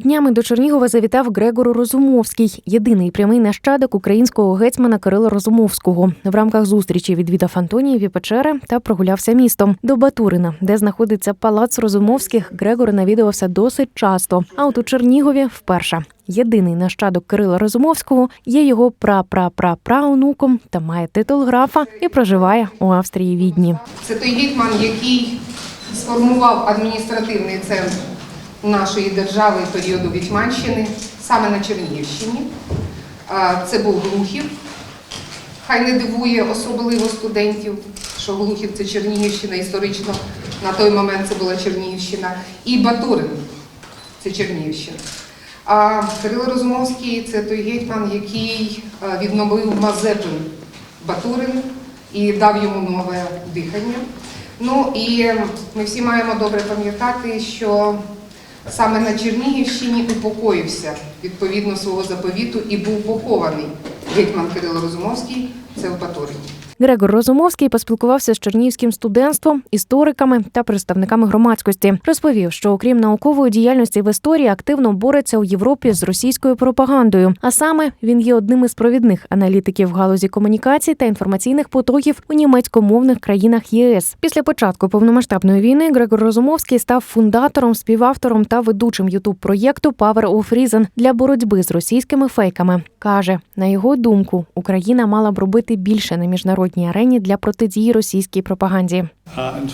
Днями до Чернігова завітав Грегор Розумовський, єдиний прямий нащадок українського гетьмана Кирила Розумовського. В рамках зустрічі відвідав Антонієві печери та прогулявся містом до Батурина, де знаходиться палац Розумовських. Грегор навідувався досить часто. А от у Чернігові вперше. Єдиний нащадок Кирила Розумовського є його пра-пра-пра-праонуком та має титул графа і проживає у Австрії Відні. Це той гетьман, який сформував адміністративний центр нашої держави періоду Гетьманщини саме на Чернігівщині. Це був Глухів. Хай не дивує особливо студентів, що Глухів це Чернігівщина історично. На той момент це була Чернігівщина. І Батурин це Чернігівщина. А Кирило Розумовський це той гетьман, який відновив Мазепин Батурин і дав йому нове дихання. Ну і ми всі маємо добре пам'ятати, що саме на Чернігівщині упокоївся відповідно свого заповіту і був похований гетьман Кирило Розумовський, це в Батурині. Грегор Розумовський поспілкувався з чернігівським студентством, істориками та представниками громадськості. Розповів, що окрім наукової діяльності в історії активно бореться у Європі з російською пропагандою. А саме він є одним із провідних аналітиків в галузі комунікацій та інформаційних потоків у німецькомовних країнах ЄС. Після початку повномасштабної війни Грегор Розумовський став фундатором, співавтором та ведучим ютуб проєкту Power of Reason для боротьби з російськими фейками. каже на його думку, Україна мала б робити більше на міжнародній арені для протидії російській пропаганді. Uh,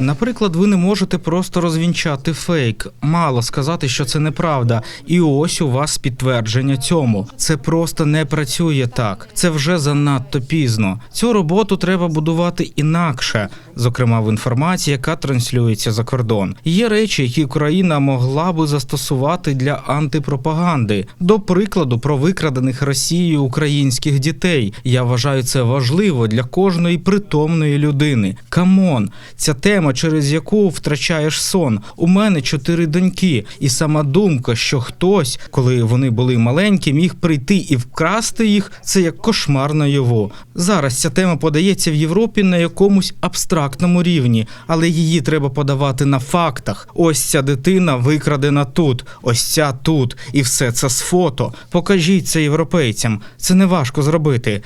Наприклад, ви не можете просто розвінчати фейк. Мало сказати, що це неправда. І ось у вас підтвердження цьому. Це просто не працює так. Це вже занадто пізно. Цю роботу треба будувати інакше, зокрема в інформації, яка транслюється за кордон. Є речі, які Україна могла би застосувати для антипропаганди. До прикладу, про викрадених Росією українських дітей. Я вважаю це важливо для кожної притомної людини. Камон, ця тема, через яку втрачаєш сон. У мене чотири доньки, і сама думка, що хтось, коли вони були маленькі, міг прийти і вкрасти їх, це як кошмар наяву. Зараз ця тема подається в Європі на якомусь абстрактному рівні, але її треба подавати на фактах. Ось ця дитина викрадена тут, ось ця тут, і все це з фото. Покажіть це європейцям. Це не важко зробити.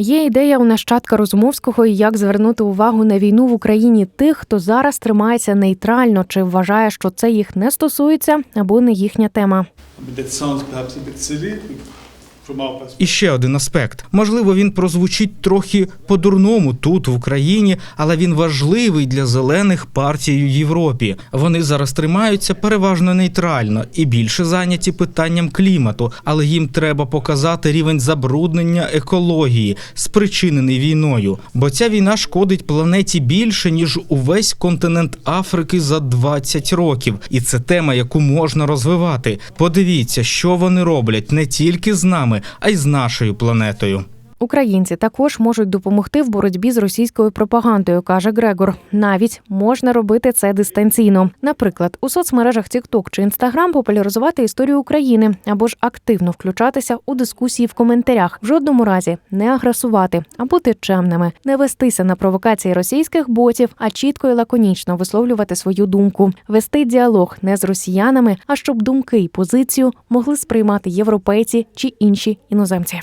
Є ідея у нащадка Розумовського, як звернути увагу на війну в Україні тих, хто зараз тримається нейтрально чи вважає, що це їх не стосується або не їхня тема. І ще один аспект. Можливо, він прозвучить трохи по-дурному тут, в Україні, але він важливий для зелених партій у Європі. Вони зараз тримаються переважно нейтрально і більше зайняті питанням клімату, але їм треба показати рівень забруднення екології, спричинений війною. Бо ця війна шкодить планеті більше ніж увесь континент Африки за 20 років, і це тема, яку можна розвивати. Подивіться, що вони роблять не тільки з нами, а й з нашою планетою. Українці також можуть допомогти в боротьбі з російською пропагандою, каже Грегор. Навіть можна робити це дистанційно. Наприклад, у соцмережах TikTok чи Instagram популяризувати історію України або ж активно включатися у дискусії в коментарях. В жодному разі не агресувати, а бути чемними, не вестися на провокації російських ботів, а чітко і лаконічно висловлювати свою думку, вести діалог не з росіянами, а щоб думки і позицію могли сприймати європейці чи інші іноземці.